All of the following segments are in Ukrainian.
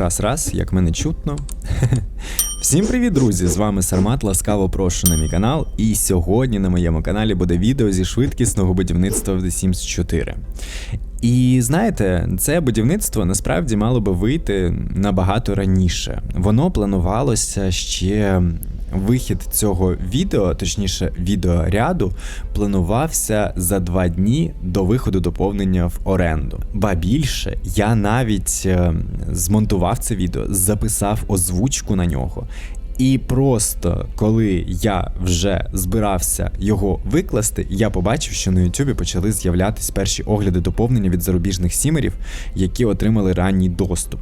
Раз, раз, як мене чутно. Всім привіт, друзі! З вами Сармат. Ласкаво прошу на мій канал. І сьогодні на моєму каналі буде відео зі швидкісного будівництва в The Sims 4. І знаєте, це будівництво насправді мало би вийти набагато раніше. Воно планувалося ще. Вихід цього відео, точніше, відеоряду, планувався за два дні до виходу доповнення в оренду. Ба більше, я навіть е, змонтував це відео, записав озвучку на нього. І просто коли я вже збирався його викласти, я побачив, що на Ютубі почали з'являтись перші огляди доповнення від зарубіжних сімерів, які отримали ранній доступ.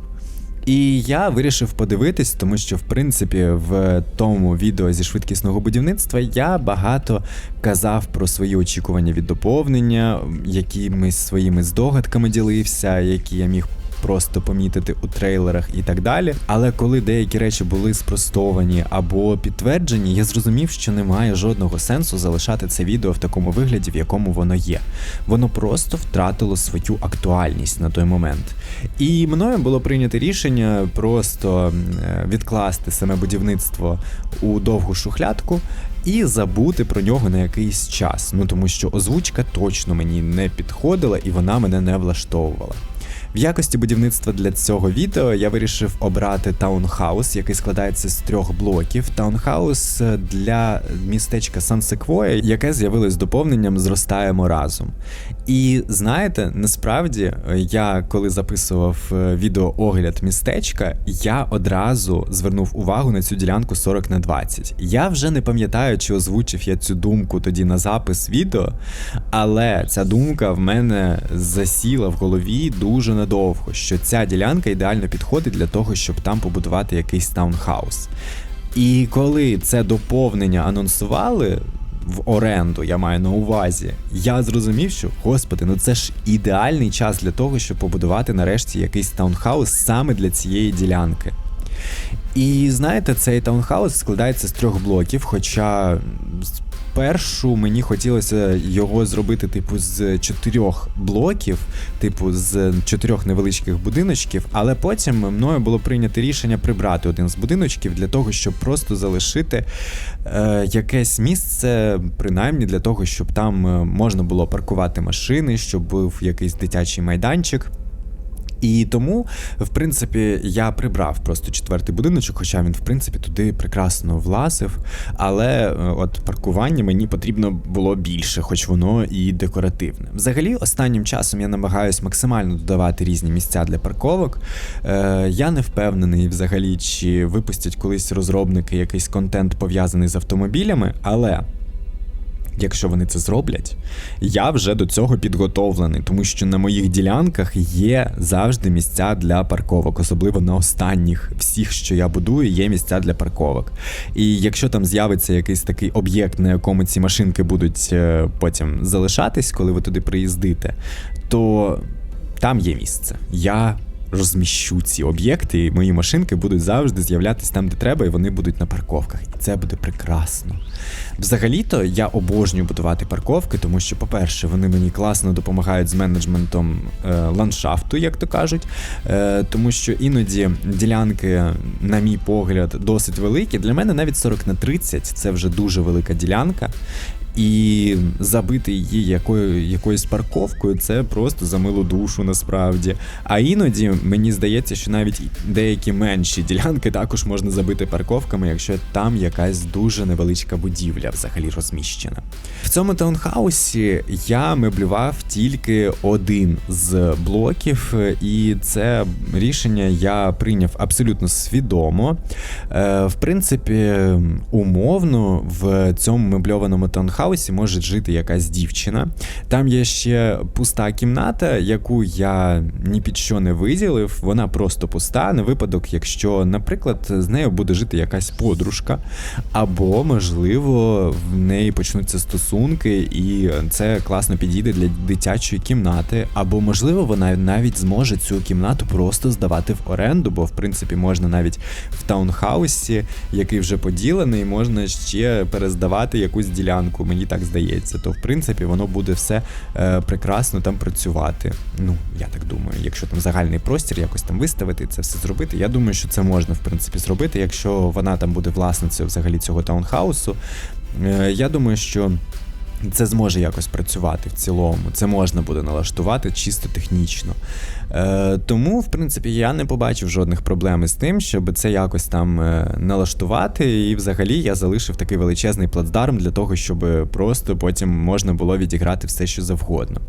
І я вирішив подивитись, тому що в принципі в тому відео зі швидкісного будівництва я багато казав про свої очікування від доповнення, якимись своїми здогадками ділився, які я міг просто помітити у трейлерах і так далі. Але коли деякі речі були спростовані або підтверджені, я зрозумів, що немає жодного сенсу залишати це відео в такому вигляді, в якому воно є. Воно просто втратило свою актуальність на той момент. І мною було прийнято рішення просто е, відкласти саме будівництво у довгу шухлядку. І забути про нього на якийсь час, ну тому що озвучка точно мені не підходила і вона мене не влаштовувала. В якості будівництва для цього відео я вирішив обрати таунхаус, який складається з трьох блоків. Таунхаус для містечка Сан-Секвоя, яке з'явилось доповненням Зростаємо разом. І знаєте, насправді я коли записував е, відеоогляд містечка, я одразу звернув увагу на цю ділянку 40 на 20. Я вже не пам'ятаю, чи озвучив я цю думку тоді на запис відео, але ця думка в мене засіла в голові дуже надовго, що ця ділянка ідеально підходить для того, щоб там побудувати якийсь таунхаус. І коли це доповнення анонсували в оренду, я маю на увазі, я зрозумів, що господи, ну це ж ідеальний час для того, щоб побудувати нарешті якийсь таунхаус саме для цієї ділянки. І знаєте, цей таунхаус складається з трьох блоків, хоча спершу мені хотілося його зробити, типу, з чотирьох блоків, типу, з чотирьох невеличких будиночків, але потім мною було прийнято рішення прибрати один з будиночків для того, щоб просто залишити е, якесь місце, принаймні для того, щоб там е, можна було паркувати машини, щоб був якийсь дитячий майданчик. І тому, в принципі, я прибрав просто четвертий будиночок, хоча він, в принципі, туди прекрасно влазив. Але е, от паркування мені потрібно було більше, хоч воно і декоративне. Взагалі, останнім часом я намагаюся максимально додавати різні місця для парковок. Е, Я не впевнений взагалі, чи випустять колись розробники якийсь контент пов'язаний з автомобілями, але. Якщо вони це зроблять, я вже до цього підготовлений, тому що на моїх ділянках є завжди місця для парковок, особливо на останніх всіх, що я будую, є місця для парковок. І якщо там з'явиться якийсь такий об'єкт, на якому ці машинки будуть е, потім залишатись, коли ви туди приїздите, то там є місце. Я розміщу ці об'єкти, і мої машинки будуть завжди з'являтися там, де треба, і вони будуть на парковках. І це буде прекрасно. Взагалі-то я обожнюю будувати парковки, тому що, по-перше, вони мені класно допомагають з менеджментом е, ландшафту, як то кажуть. Е, Тому що іноді ділянки, на мій погляд, досить великі. Для мене навіть 40 на 30 це вже дуже велика ділянка і забити її якою, якоюсь парковкою це просто за милу душу насправді. А іноді мені здається, що навіть деякі менші ділянки також можна забити парковками, якщо там якась дуже невеличка будівля взагалі розміщена. В цьому таунхаусі я меблював тільки один з блоків, і це рішення я прийняв абсолютно свідомо. Е, в принципі, умовно в цьому мебльованому таунхаусі хаусі може жити якась дівчина. Там є ще пуста кімната, яку я ні під що не виділив. Вона просто пуста, на випадок, якщо, наприклад, з нею буде жити якась подружка, або, можливо в неї почнуться стосунки, і це класно підійде для дитячої кімнати. Або, можливо, вона навіть зможе цю кімнату просто здавати в оренду, бо в принципі можна навіть в таунхаусі, який вже поділений, можна ще перездавати якусь ділянку. Мені так здається. То в принципі воно буде все е, прекрасно там працювати. Ну я так думаю, якщо там загальний простір якось там виставити, це все зробити. Я думаю, що це можна в принципі зробити, якщо вона там буде власницею взагалі цього таунхаусу. Е, я думаю, що це зможе якось працювати в цілому. Це можна буде налаштувати чисто технічно. Е, Тому, в принципі, я не побачив жодних проблем із тим, щоб це якось там е, налаштувати. І взагалі я залишив такий величезний плацдарм для того, щоб просто потім можна було відіграти все, що завгодно.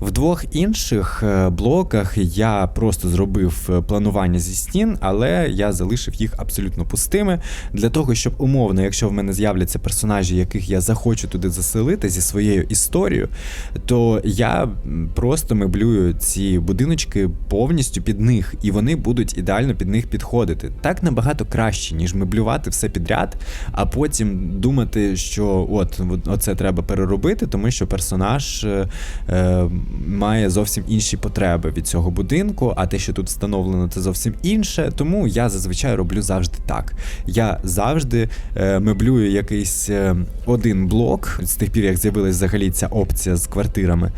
В двох інших е, блоках я просто зробив е, планування зі стін, але я залишив їх абсолютно пустими для того, щоб умовно, якщо в мене з'являться персонажі, яких я захочу туди заселити зі своєю історією, то я просто меблюю ці будиночки повністю під них, і вони будуть ідеально під них підходити. Так набагато краще, ніж меблювати все підряд, а потім думати, що от оце треба переробити, тому що персонаж е, е, має зовсім інші потреби від цього будинку, а те, що тут встановлено, це зовсім інше. Тому я зазвичай роблю завжди так. Я завжди е, меблюю якийсь е, один блок з тих пір, як з'явилась взагалі ця опція з квартирами.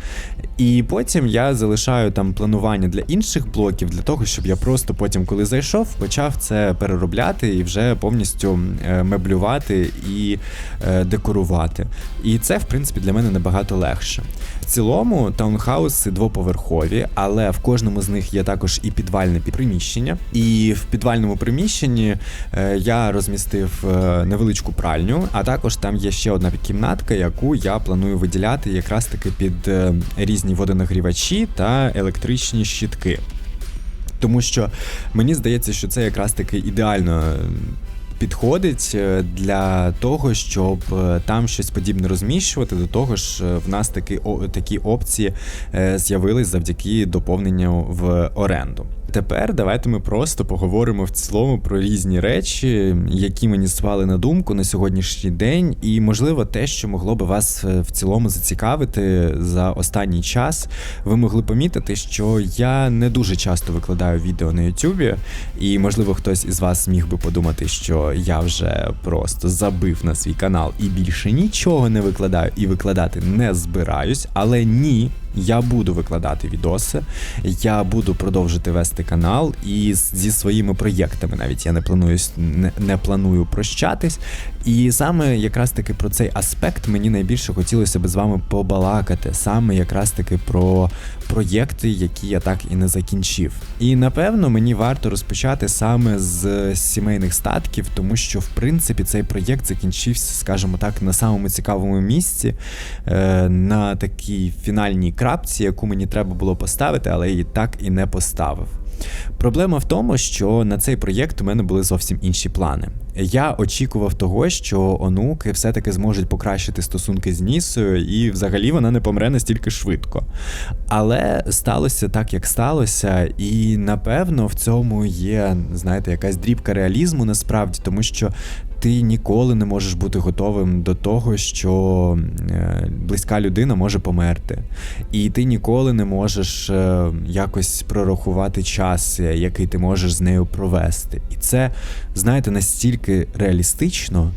І потім я залишаю там планування для інших блоків, для того, щоб я просто потім, коли зайшов, почав це переробляти і вже повністю е, меблювати і е, декорувати. І це, в принципі, для мене набагато легше. В цілому таунхауси двоповерхові, але в кожному з них є також і підвальне приміщення. І в підвальному приміщенні е, я розмістив невеличку пральню, а також там є ще одна кімнатка, яку я планую виділяти якраз таки під різні водонагрівачі та електричні щітки. Тому що мені здається, що це якраз таки ідеально. Підходить е, для того, щоб е, там щось подібне розміщувати. До того ж, е, в нас такі такі опції з'явились завдяки доповненню в оренду. Тепер давайте ми просто поговоримо в цілому про різні речі, які мені спали на думку на сьогоднішній день, і можливо те, що могло би вас е, в цілому зацікавити за останній час. Ви могли помітити, що я не дуже часто викладаю відео на Ютубі, і можливо хтось із вас міг би подумати, що я вже просто забив на свій канал і більше нічого не викладаю і викладати не збираюсь, але ні. Я буду викладати відоси, я буду продовжити вести канал і зі своїми проєктами навіть я не планую не, не планую прощатись. І саме якраз таки про цей аспект мені найбільше хотілося б з вами побалакати, саме якраз таки про проєкти, які я так і не закінчив. І напевно мені варто розпочати саме з сімейних статків, тому що в принципі цей проєкт закінчився, скажімо так, на самому цікавому місці, е, на такій фінальній крапці, яку мені треба було поставити, але її так і не поставив. Проблема в тому, що на цей проєкт у мене були зовсім інші плани. Я очікував того, що онуки все-таки зможуть покращити стосунки з Нісою, і взагалі вона не помре настільки швидко. Але сталося так, як сталося, і напевно в цьому є, знаєте, якась дрібка реалізму насправді, тому що ти ніколи не можеш бути готовим до того, що е, близька людина може померти. І ти ніколи не можеш е, якось прорахувати час, е, який ти можеш з нею провести. І це, знаєте, настільки реалістично,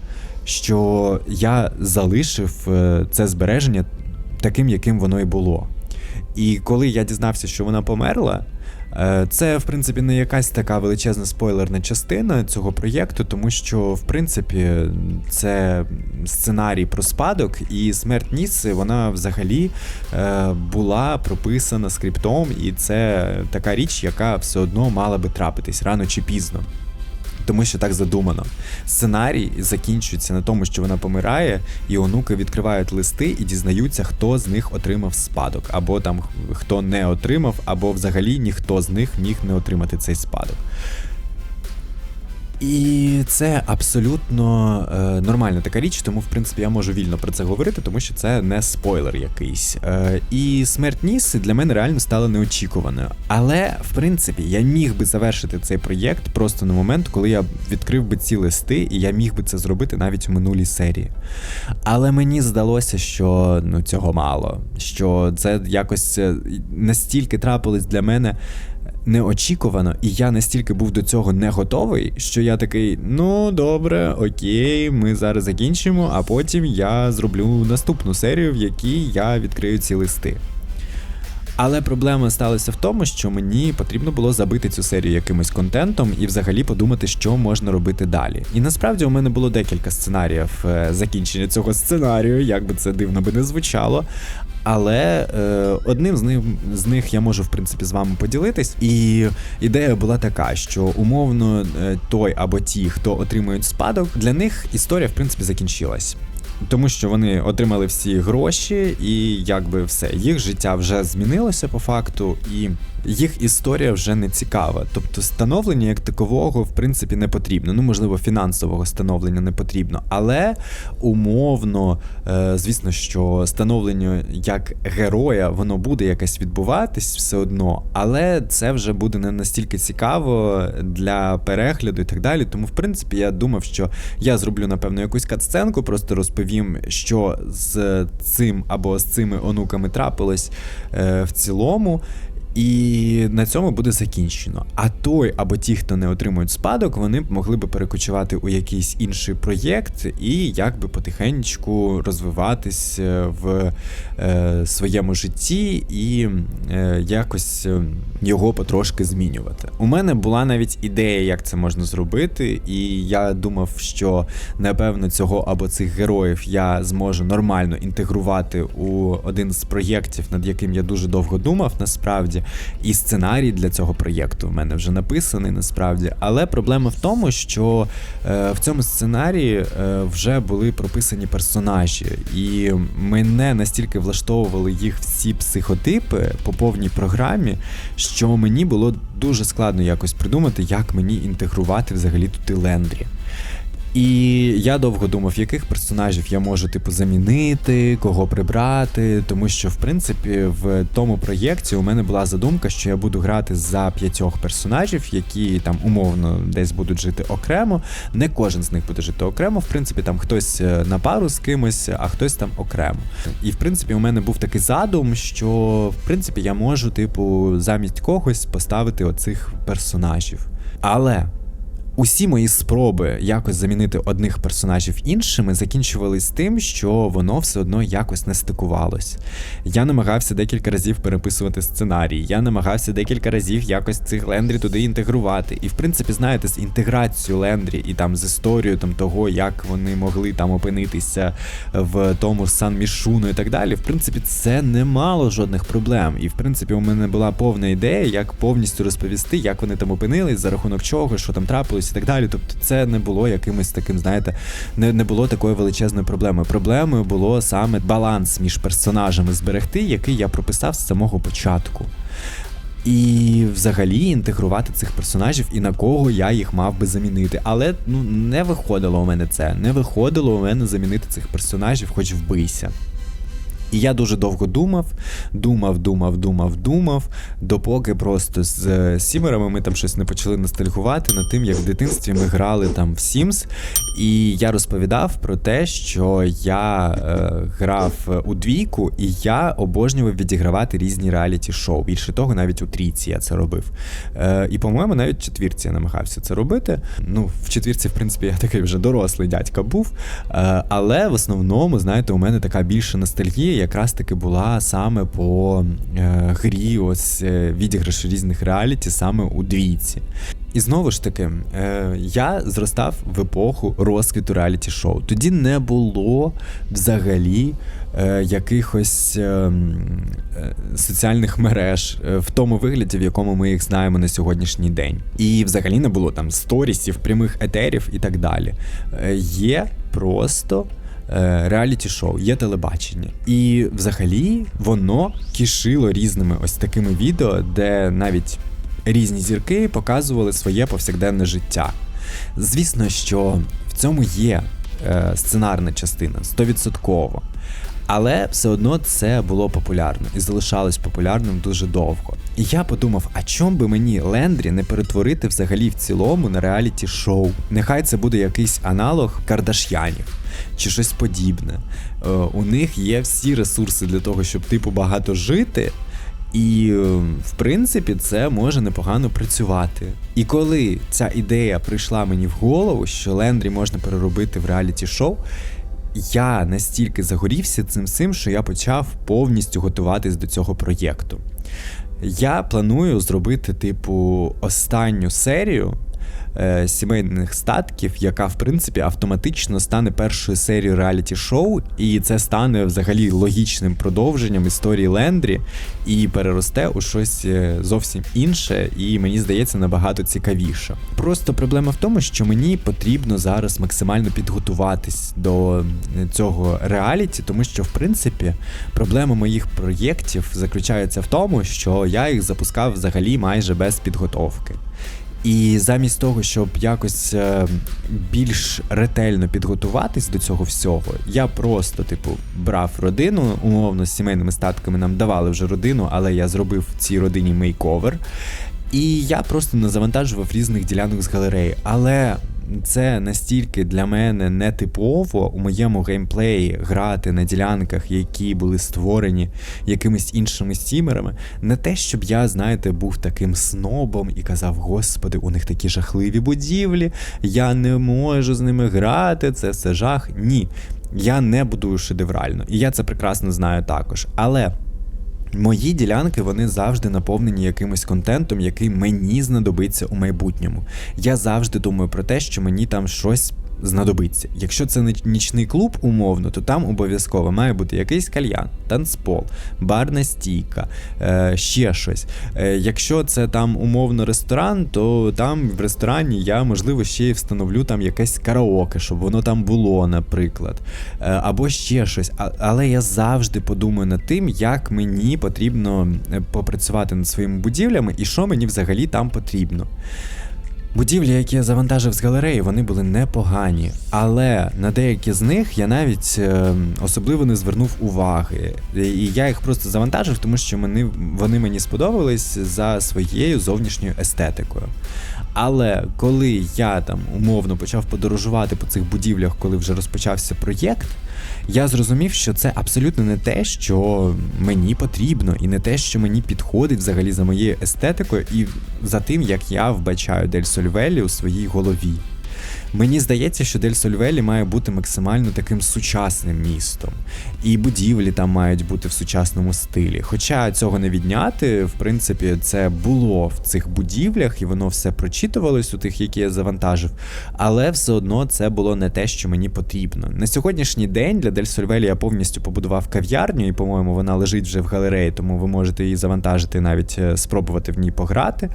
що я залишив це збереження таким, яким воно і було. І коли я дізнався, що вона померла. Е, це, в принципі, не якась така величезна спойлерна частина цього проєкту, тому що, в принципі, це сценарій про спадок, і смерть Ніси, вона взагалі е, була прописана скриптом, і це така річ, яка все одно мала би трапитись рано чи пізно тому що так задумано. Сценарій закінчується на тому, що вона помирає, і онуки відкривають листи і дізнаються, хто з них отримав спадок, або там хто не отримав, або взагалі ніхто з них міг не отримати цей спадок. І це абсолютно е, нормальна така річ, тому в принципі я можу вільно про це говорити, тому що це не спойлер якийсь. Е, і смерть Ніси для мене реально стала неочікуваною. Але в принципі я міг би завершити цей проєкт просто на момент, коли я відкрив би ці листи, і я міг би це зробити навіть у минулій серії. Але мені здалося, що ну цього мало, що це якось е, настільки трапилось для мене неочікувано, і я настільки був до цього не готовий, що я такий: ну добре, окей, ми зараз закінчимо, а потім я зроблю наступну серію, в якій я відкрию ці листи. Але проблема сталася в тому, що мені потрібно було забити цю серію якимось контентом і взагалі подумати, що можна робити далі. І насправді у мене було декілька сценаріїв е, закінчення цього сценарію, як би це дивно би не звучало. Але е, одним з них з них я можу в принципі з вами поділитись. І ідея була така, що умовно е, той або ті, хто отримують спадок, для них історія в принципі закінчилась. Тому що вони отримали всі гроші, і якби все, їх життя вже змінилося по факту, і їх історія вже не цікава. Тобто становлення як такового, в принципі, не потрібно. Ну, можливо, фінансового становлення не потрібно, але умовно, е, звісно, що становлення як героя, воно буде якось відбуватись все одно, але це вже буде не настільки цікаво для перегляду і так далі. Тому, в принципі, я думав, що я зроблю, напевно, якусь катсценку, просто розповім, що з цим або з цими онуками трапилось е, в цілому. І на цьому буде закінчено. А той або ті, хто не отримують спадок, вони могли би перекочувати у якийсь інший проєкт і якби потихеньку розвиватись е, в е, своєму житті і е, якось е, його потрошки змінювати. У мене була навіть ідея, як це можна зробити, і я думав, що напевно цього або цих героїв я зможу нормально інтегрувати у один з проєктів, над яким я дуже довго думав, насправді. І сценарій для цього проєкту в мене вже написаний насправді. Але проблема в тому, що е, в цьому сценарії е, вже були прописані персонажі, і мене настільки влаштовували їх всі психотипи по повній програмі, що мені було дуже складно якось придумати, як мені інтегрувати взагалі тут і Лендрі. І я довго думав, яких персонажів я можу типу замінити, кого прибрати. Тому що, в принципі, в тому проєкті у мене була задумка, що я буду грати за п'ятьох персонажів, які там умовно десь будуть жити окремо. Не кожен з них буде жити окремо. В принципі, там хтось е, на пару з кимось, а хтось там окремо. І в принципі, у мене був такий задум, що в принципі я можу, типу, замість когось поставити оцих персонажів. Але Усі мої спроби якось замінити одних персонажів іншими закінчувались тим, що воно все одно якось не стикувалось. Я намагався декілька разів переписувати сценарій, я намагався декілька разів якось цих лендрі туди інтегрувати. І в принципі, знаєте, з інтеграцією лендрі і там з історією там того, як вони могли там опинитися в тому сан мішуну і так далі. В принципі, це не мало жодних проблем. І в принципі, у мене була повна ідея, як повністю розповісти, як вони там опинились, за рахунок чого, що там трапилось і так далі. Тобто, це не було якимось таким, знаєте, не не було такої величезної проблеми. Проблемою було саме баланс між персонажами зберегти, який я прописав з самого початку. І взагалі інтегрувати цих персонажів і на кого я їх мав би замінити. Але ну не виходило у мене це. Не виходило у мене замінити цих персонажів, хоч вбийся. І я дуже довго думав, думав, думав, думав, думав, допоки просто з е, сімерами ми там щось не почали ностальгувати над тим, як в дитинстві ми грали там в Sims. І я розповідав про те, що я е, грав у двійку, і я обожнював відігравати різні реаліті-шоу. Більше того, навіть у трійці я це робив. Е, І, по-моєму, навіть в четвірці я намагався це робити. Ну, в четвірці, в принципі, я такий вже дорослий дядька був. Е, Але в основному, знаєте, у мене така більша ностальгія якраз таки була саме по е, грі, ось е, відіграш різних реаліті саме у двійці. І знову ж таки, е, я зростав в епоху розквіту реаліті шоу. Тоді не було взагалі якихось соціальних мереж в тому вигляді, в якому ми їх знаємо на сьогоднішній день. І взагалі не було там сторісів, прямих етерів і так далі. Є просто реаліті-шоу, є телебачення. І взагалі воно кишило різними ось такими відео, де навіть різні зірки показували своє повсякденне життя. Звісно, що в цьому є е, сценарна частина 100%. Але все одно це було популярно і залишалось популярним дуже довго. І я подумав, а чом би мені Лендрі не перетворити взагалі в цілому на реаліті шоу? Нехай це буде якийсь аналог Кардаш'янів чи щось подібне. Е, у них є всі ресурси для того, щоб типу багато жити. І, е, в принципі, це може непогано працювати. І коли ця ідея прийшла мені в голову, що Лендрі можна переробити в реаліті шоу, я настільки загорівся цим всім, що я почав повністю готуватись до цього проєкту. Я планую зробити, типу, останню серію е, сімейних статків, яка в принципі автоматично стане першою серією реаліті-шоу, і це стане взагалі логічним продовженням історії Лендрі і переросте у щось е, зовсім інше, і мені здається набагато цікавіше. Просто проблема в тому, що мені потрібно зараз максимально підготуватись до е, цього реаліті, тому що в принципі проблема моїх проєктів заключається в тому, що я їх запускав взагалі майже без підготовки. І замість того, щоб якось е, більш ретельно підготуватись до цього всього, я просто, типу, брав родину, умовно з сімейними статками нам давали вже родину, але я зробив цій родині мейковер. І я просто не завантажував різних ділянок з галереї. Але це настільки для мене нетипово у моєму геймплеї грати на ділянках, які були створені якимись іншими стімерами. Не те, щоб я, знаєте, був таким снобом і казав: Господи, у них такі жахливі будівлі, я не можу з ними грати, це все жах. Ні. Я не будую шедеврально, і я це прекрасно знаю також. Але. Мої ділянки вони завжди наповнені якимось контентом, який мені знадобиться у майбутньому. Я завжди думаю про те, що мені там щось знадобиться. Якщо це нічний клуб, умовно, то там обов'язково має бути якийсь кальян, танцпол, барна стійка, е, ще щось. Е, Якщо це там умовно ресторан, то там в ресторані я, можливо, ще й встановлю там якесь караоке, щоб воно там було, наприклад. Е, Або ще щось. А, але я завжди подумаю над тим, як мені потрібно е, попрацювати над своїми будівлями і що мені взагалі там потрібно. Будівлі, які я завантажив з галереї, вони були непогані, але на деякі з них я навіть е, особливо не звернув уваги. І я їх просто завантажив, тому що вони, вони мені сподобались за своєю зовнішньою естетикою. Але коли я там умовно почав подорожувати по цих будівлях, коли вже розпочався проєкт, я зрозумів, що це абсолютно не те, що мені потрібно, і не те, що мені підходить взагалі за моєю естетикою, і за тим, як я вбачаю Дель Сольвелі у своїй голові. Мені здається, що Дель Сольвелі має бути максимально таким сучасним містом, і будівлі там мають бути в сучасному стилі. Хоча цього не відняти, в принципі, це було в цих будівлях, і воно все прочитувалось у тих, які я завантажив, але все одно це було не те, що мені потрібно. На сьогоднішній день для Дель Сольвелі я повністю побудував кав'ярню, і, по-моєму, вона лежить вже в галереї, тому ви можете її завантажити, навіть е, спробувати в ній пограти.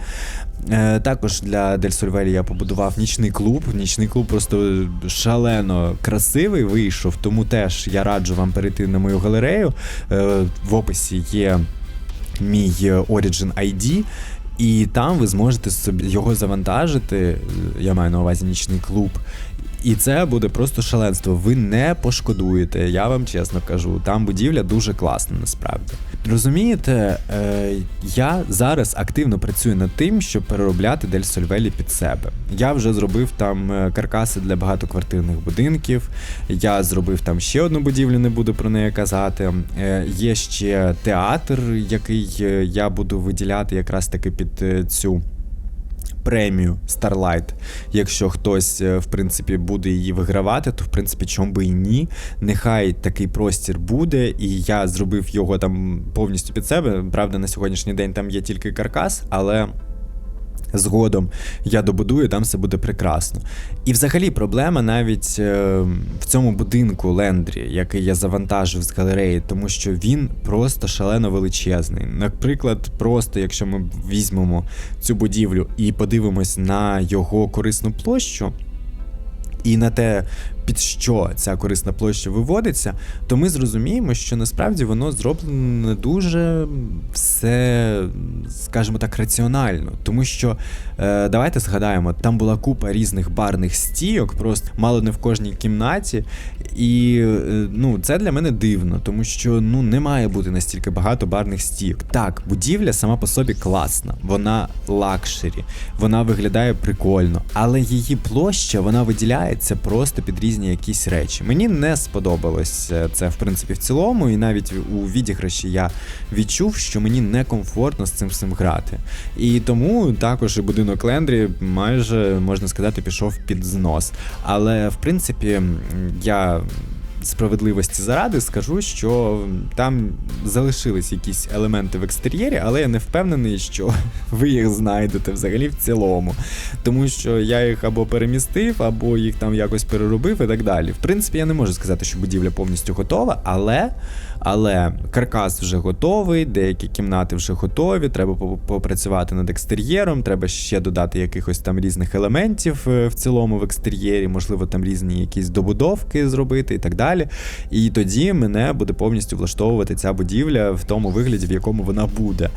Е, також для Дель Сольвелі я побудував нічний клуб. Нічний клуб просто шалено красивий вийшов, тому теж я раджу вам перейти на мою галерею. Е, в описі є мій Origin ID. І там ви зможете собі його завантажити. Я маю на увазі нічний клуб, і це буде просто шаленство. Ви не пошкодуєте, я вам чесно кажу. Там будівля дуже класна, насправді. Розумієте, е, я зараз активно працюю над тим, щоб переробляти Дель Сольвелі під себе. Я вже зробив там е, каркаси для багатоквартирних будинків. Я зробив там ще одну будівлю, не буду про неї казати. Е, є ще театр, який е, я буду виділяти якраз таки під е, цю премію Starlight. Якщо хтось, е, в принципі, буде її вигравати, то в принципі чому би і ні. Нехай такий простір буде, і я зробив його там повністю під себе. Правда, на сьогоднішній день там є тільки каркас, але згодом я добудую, там все буде прекрасно. І взагалі проблема навіть е, в цьому будинку Лендрі, який я завантажив з галереї, тому що він просто шалено величезний. Наприклад, просто якщо ми візьмемо цю будівлю і подивимось на його корисну площу. і на те, під що ця корисна площа виводиться, то ми зрозуміємо, що насправді воно зроблено не дуже все, скажімо так, раціонально. Тому що е, давайте згадаємо, там була купа різних барних стійок, просто мало не в кожній кімнаті. І е, ну, це для мене дивно, тому що ну не має бути настільки багато барних стійок. Так, будівля сама по собі класна, вона лакшері, вона виглядає прикольно, але її площа вона виділяється просто під різні якісь речі. Мені не сподобалось е, це в принципі в цілому, і навіть у відіграші я відчув, що мені некомфортно з цим всім грати. І тому також і будинок Лендрі майже можна сказати пішов під знос. Але в принципі я справедливості заради скажу, що там залишились якісь елементи в екстер'єрі, але я не впевнений, що ви їх знайдете взагалі в цілому. Тому що я їх або перемістив, або їх там якось переробив і так далі. В принципі, я не можу сказати, що будівля повністю готова, але але каркас вже готовий, деякі кімнати вже готові. Треба попрацювати над екстер'єром, треба ще додати якихось там різних елементів е, в цілому в екстер'єрі, можливо, там різні якісь добудовки зробити і так далі. І тоді мене буде повністю влаштовувати ця будівля в тому вигляді, в якому вона буде.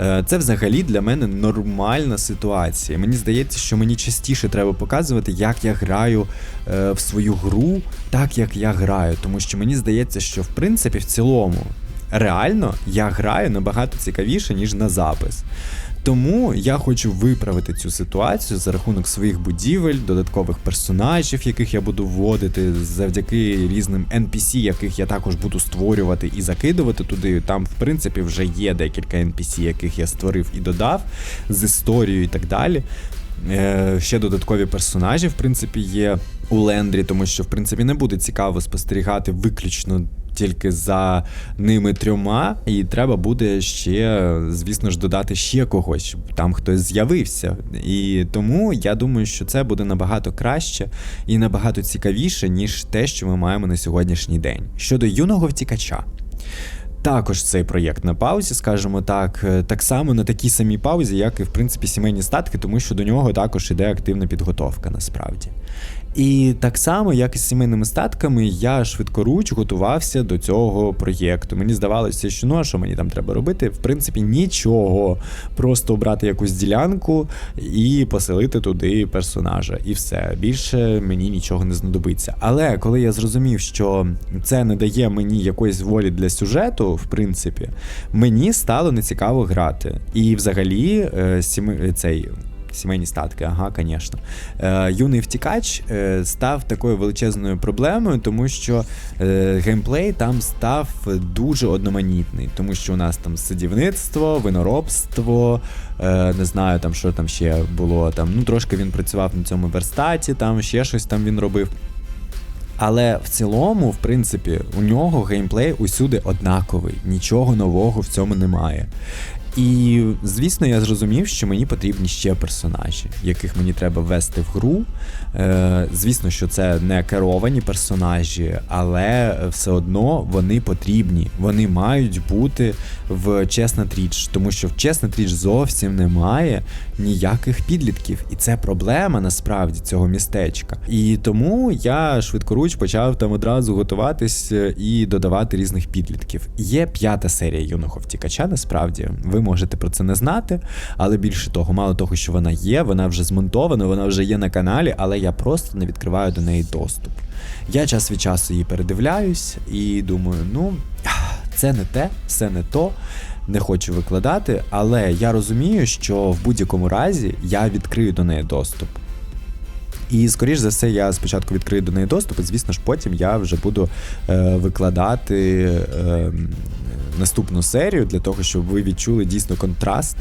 Е, це взагалі для мене нормальна ситуація. Мені здається, що мені частіше треба показувати, як я граю е, в свою гру, так як я граю. Тому що мені здається, що в принципі в цілому реально я граю набагато цікавіше, ніж на запис. Тому я хочу виправити цю ситуацію за рахунок своїх будівель, додаткових персонажів, яких я буду вводити, завдяки різним NPC, яких я також буду створювати і закидувати туди. Там, в принципі, вже є декілька NPC, яких я створив і додав з історією і так далі. Е, Ще додаткові персонажі, в принципі, є у Лендрі, тому що, в принципі, не буде цікаво спостерігати виключно тільки за ними трьома, і треба буде ще, звісно ж, додати ще когось, щоб там хтось з'явився. І тому я думаю, що це буде набагато краще і набагато цікавіше, ніж те, що ми маємо на сьогоднішній день. Щодо юного втікача. Також цей проєкт на паузі, скажімо так, так само на такій самій паузі, як і в принципі сімейні статки, тому що до нього також іде активна підготовка насправді. І так само, як і з сімейними статками, я швидкоруч готувався до цього проєкту. Мені здавалося, що ну а що мені там треба робити? В принципі, нічого. Просто обрати якусь ділянку і поселити туди персонажа. І все. Більше мені нічого не знадобиться. Але коли я зрозумів, що це не дає мені якоїсь волі для сюжету, в принципі, мені стало нецікаво грати. І взагалі, е, цей сімейні статки, ага, звісно. Е, Юний втікач е, став такою величезною проблемою, тому що е, геймплей там став дуже одноманітний, тому що у нас там садівництво, виноробство, е, не знаю, там що там ще було. Там, Ну, Трошки він працював на цьому верстаті, там ще щось там він робив. Але в цілому, в принципі, у нього геймплей усюди однаковий, нічого нового в цьому немає. І, звісно, я зрозумів, що мені потрібні ще персонажі, яких мені треба ввести в гру. Е, Звісно, що це не керовані персонажі, але все одно вони потрібні. Вони мають бути в Чесна Тріч, тому що в Чесна Тріч зовсім немає ніяких підлітків. І це проблема насправді цього містечка. І тому я швидкоруч почав там одразу готуватись і додавати різних підлітків. Є п'ята серія юного втікача, насправді. Ви можете про це не знати, але більше того, мало того, що вона є, вона вже змонтована, вона вже є на каналі, але я просто не відкриваю до неї доступ. Я час від часу її передивляюсь і думаю, ну це не те, все не то. Не хочу викладати, але я розумію, що в будь-якому разі я відкрию до неї доступ. І, скоріш за все, я спочатку відкрию до неї доступ, і звісно ж, потім я вже буду е, викладати е, наступну серію для того, щоб ви відчули дійсно контраст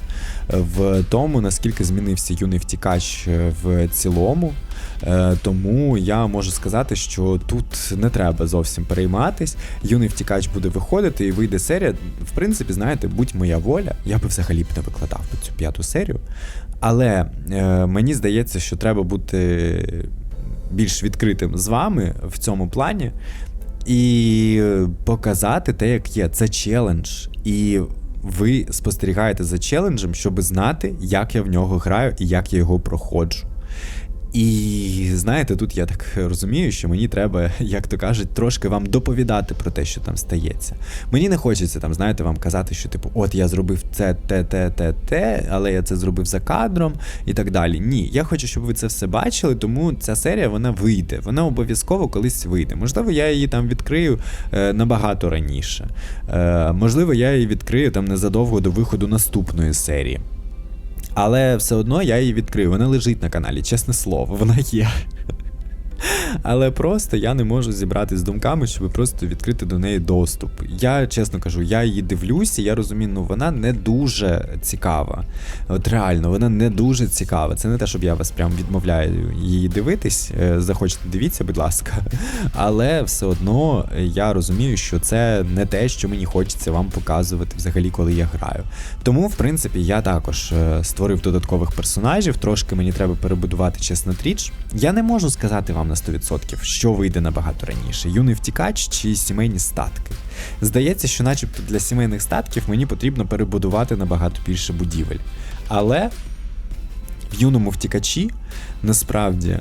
в тому, наскільки змінився юний втікач в цілому. Е, тому я можу сказати, що тут не треба зовсім перейматись. Юний втікач буде виходити і вийде серія. В принципі, знаєте, будь моя воля, я би взагалі б не викладав цю п'яту серію. Але е, мені здається, що треба бути більш відкритим з вами в цьому плані і показати те, як є. Це челендж. І ви спостерігаєте за челенджем, щоб знати, як я в нього граю і як я його проходжу. І знаєте, тут я так розумію, що мені треба, як то кажуть, трошки вам доповідати про те, що там стається. Мені не хочеться там, знаєте, вам казати, що типу, от я зробив це, те, те, те, те, але я це зробив за кадром і так далі. Ні, я хочу, щоб ви це все бачили, тому ця серія вона вийде. Вона обов'язково колись вийде. Можливо, я її там відкрию е, набагато раніше. Е, можливо, я її відкрию там незадовго до виходу наступної серії. Але все одно я її відкрию. Вона лежить на каналі, чесне слово, вона є. Але просто я не можу зібратися з думками, щоб просто відкрити до неї доступ. Я чесно кажу, я її дивлюся, я розумію, ну вона не дуже цікава. От реально, вона не дуже цікава. Це не те, щоб я вас прям відмовляю її дивитись. Е, Захочете, дивіться, будь ласка. Але все одно я розумію, що це не те, що мені хочеться вам показувати взагалі, коли я граю. Тому, в принципі, я також е, створив додаткових персонажів. Трошки мені треба перебудувати чесно тріч. Я не можу сказати вам на 100%, що вийде набагато раніше: юний втікач чи сімейні статки. Здається, що, начебто, для сімейних статків мені потрібно перебудувати набагато більше будівель. Але в юному втікачі насправді.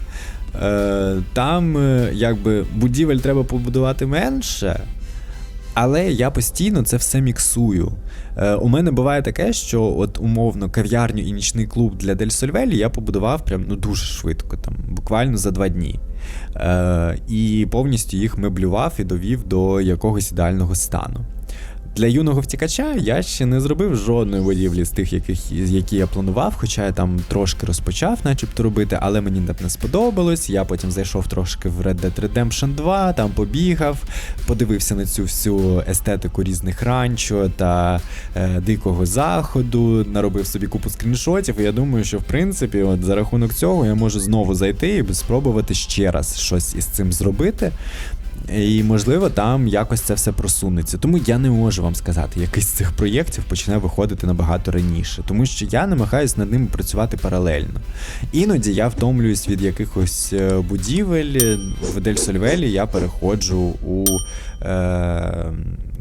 е, Там е, якби будівель треба побудувати менше, але я постійно це все міксую. Е, У мене буває таке, що от умовно кав'ярню і нічний клуб для Дель Сольвелі я побудував прям ну дуже швидко, там буквально за два дні. Е, І повністю їх меблював і довів до якогось ідеального стану. Для юного втікача я ще не зробив жодної будівлі з тих, яких, які я планував, хоча я там трошки розпочав, начебто робити, але мені не сподобалось. Я потім зайшов трошки в Red Dead Redemption 2, там побігав, подивився на цю всю естетику різних ранчо та е, дикого заходу, наробив собі купу скріншотів. І я думаю, що в принципі, от за рахунок цього я можу знову зайти і спробувати ще раз щось із цим зробити. І, можливо, там якось це все просунеться. Тому я не можу вам сказати, який з цих проєктів почне виходити набагато раніше, тому що я намагаюся над ними працювати паралельно. Іноді я втомлююсь від якихось е, будівель. В Дель Сольвелі я переходжу у е,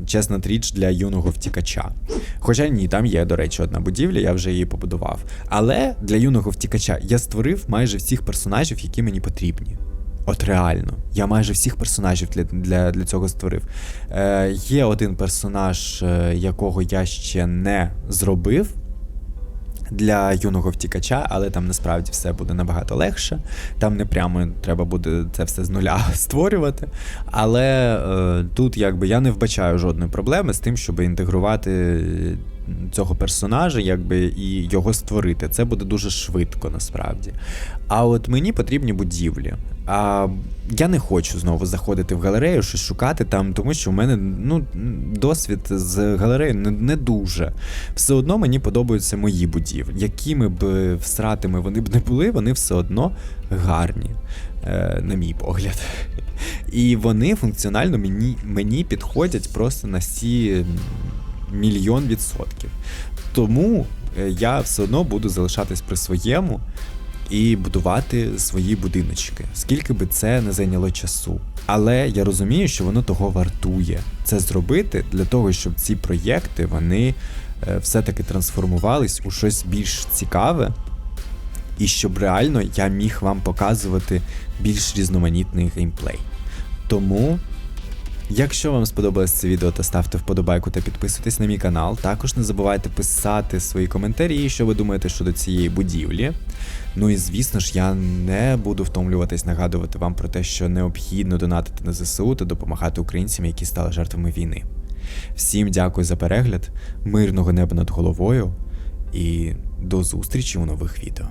чесна тріч для юного втікача. Хоча ні, там є, до речі, одна будівля, я вже її побудував. Але для юного втікача я створив майже всіх персонажів, які мені потрібні. От реально, я майже всіх персонажів для для, для цього створив. Е, Є один персонаж, е, якого я ще не зробив для юного втікача, але там насправді все буде набагато легше. Там не прямо треба буде це все з нуля створювати. Але е, тут якби я не вбачаю жодної проблеми з тим, щоб інтегрувати цього персонажа, якби і його створити. Це буде дуже швидко насправді. А от мені потрібні будівлі. А я не хочу знову заходити в галерею, щось шукати там, тому що в мене ну, досвід з галереєю не, не дуже. Все одно мені подобаються мої будівлі. Якими б всратими вони б не були, вони все одно гарні, е, на мій погляд. І вони функціонально мені, мені підходять просто на всі мільйон відсотків. Тому е, я все одно буду залишатись при своєму і будувати свої будиночки, скільки би це не зайняло часу. Але я розумію, що воно того вартує це зробити для того, щоб ці проєкти вони е, все-таки трансформувались у щось більш цікаве, і щоб реально я міг вам показувати більш різноманітний геймплей. Тому. Якщо вам сподобалось це відео, то ставте вподобайку та підписуйтесь на мій канал. Також не забувайте писати свої коментарі, що ви думаєте щодо цієї будівлі. Ну і звісно ж, я не буду втомлюватись нагадувати вам про те, що необхідно донатити на ЗСУ та допомагати українцям, які стали жертвами війни. Всім дякую за перегляд, мирного неба над головою і до зустрічі у нових відео.